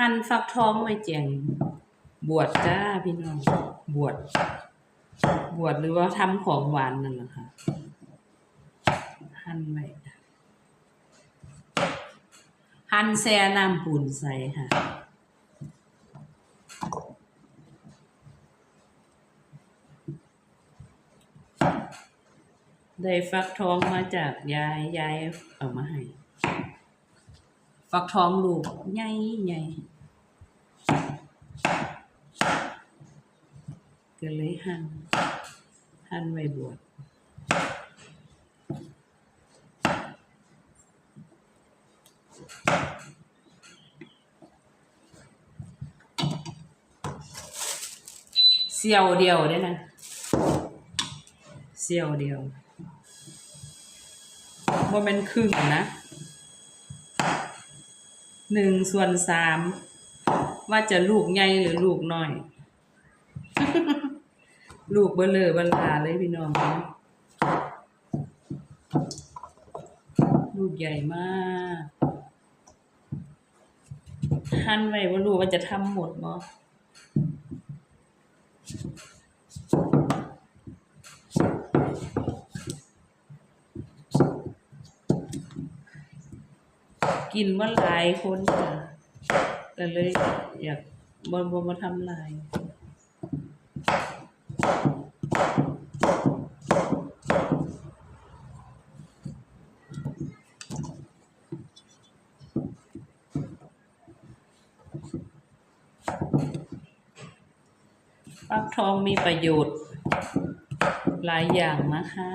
หั่นฟักทองไว้แจงบวชจ้าพี่น้องบวชบวชหรือว่าทำของหวานนั่นแหละค่ะหั่นไว้หั่นแซ่น้ำปูนใส่ค่ะได้ฟักทองมาจากยายยายเอามาให้ ฟักทองลูกใหญ่ใหญ่ก็เลยหั่นหั่นไว้บวชเสียวเดียวได้นะเสียวเดียวว่ามันครึ่งนะ หนึ่งส่วนสามว่าจะลูกใหญ่หรือลูกน้อย ลูกเบลเลอเบลาเลยพี่น้องลูกใหญ่มากหั่นไว้ว่าลูกว่าจะทำหมดบ่ กินว่าหลายคนค่ะแต่เลยอยากบ่บ่มาทำลายฟักทองมีประโยชน์ หลายอย่างนะคะ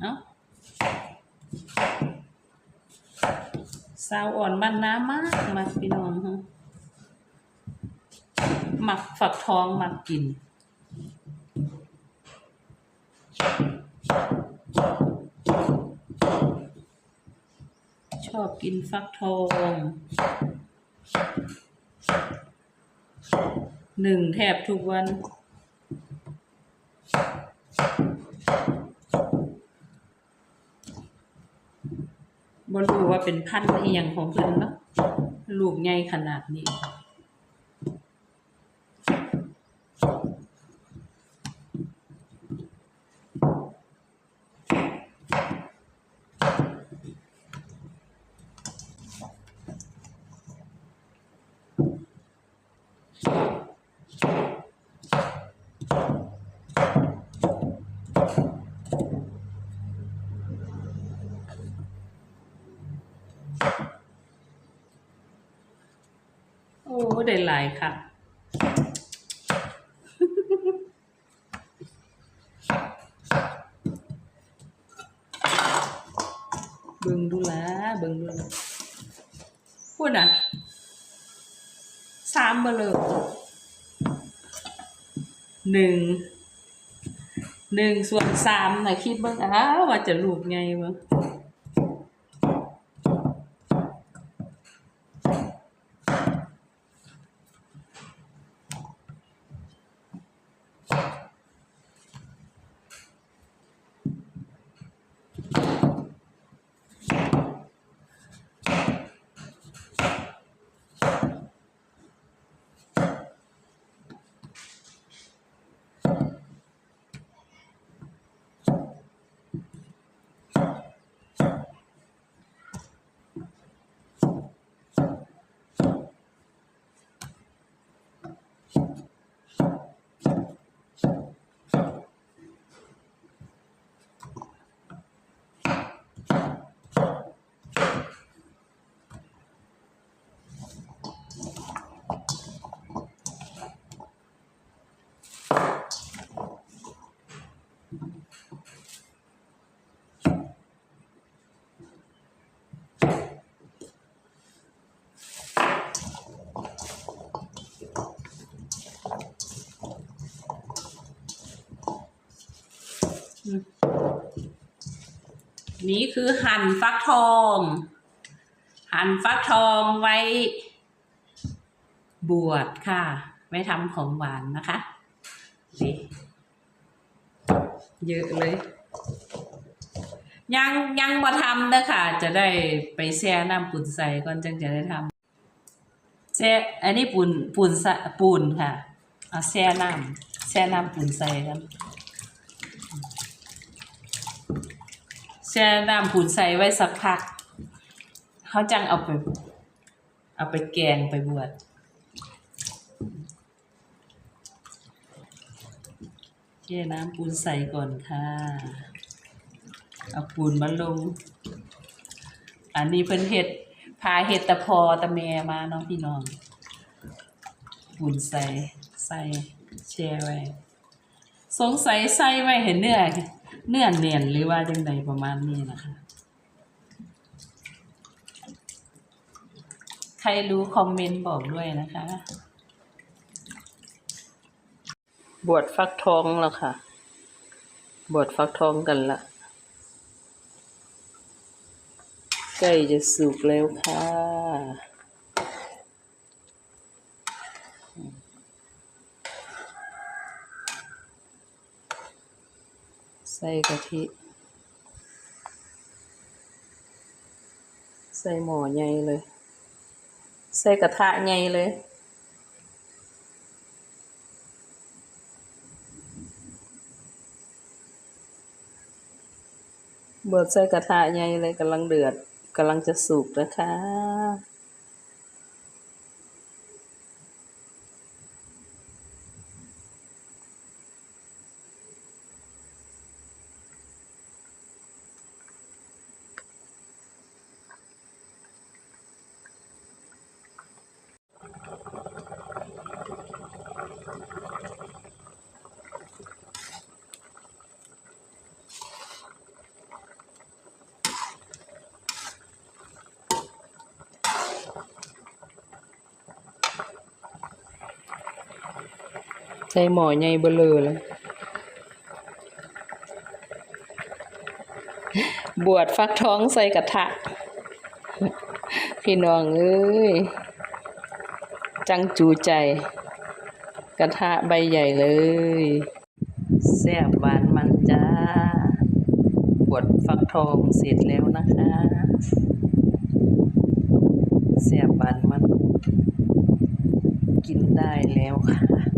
เอ้า สาวอ่อนบ้านน้ำมากมาพี่น้องฮะหมักฝักทองหมักกิน ชอบกินฟักทองหนึ่งแทบทุกวัน บรู้ว่าเป็นพันธุ์อีหยังของเพิ่นเนาะลูกใหญ่ขนาดนี้ โอ้ ได้หลายค่ะ เบิ่งดูแลเบิ่งดูแลพูดน่ะสามเบลอหนึ่งหนึ่งส่วนสามนะคิดเบิ่งอ้าวว่าจะลูกไงวะ นี่คือหั่นฟักทอง หั่นฟักทองไว้ บวชค่ะ ไว้ทำของหวานนะคะสิเยอะเลย ยังยังมาทำนะค่ะ จะได้ไปแช่น้ำปูนใส่ก่อนจึงจะได้ทำแช่อันนี้ปูนปูนใส่นค่ะเอาแช่น้ำแช่น้ำปูนใส่กัน แช่น้ำปูนใส่ไว้สักพักเขาจังเอาไป เอาไปแกงไปบวชแช่น้ำปูนใส่ก่อนค่ะ เอาปูนมาลง อันนี้เพิ่นเฮ็ดพาเฮ็ดตะพอตะแมมาเนาะพี่น้องปูนใส่ใส่แช่ไว้ สงสัยใส่ไว้เห็นเนื้อ เนื้อเนียนหรือว่าจังใดประมาณนี้นะคะ ใครรู้คอมเมนต์บอกด้วยนะคะ บวชฟักทองแล้วค่ะ บวชฟักทองกันละใกล้จะสุกแล้วค่ะ ใส่กะทิ ใส่หม้อใหญ่เลย ใส่กระทะใหญ่เลย เบิดใส่กระทะใหญ่เลยกำลังเดือดกำลังจะสุกนะคะ ใส่หมอใหญ่เบลอเลยบวชฟักท้องใส่กระทะ พี่น้องเอ้ย จังจูใจ กระทะใบใหญ่เลยแซ่บหวานมันจ้า บวชฟักทองเสร็จแล้วนะคะแซ่บหวานมัน กินได้แล้วค่ะ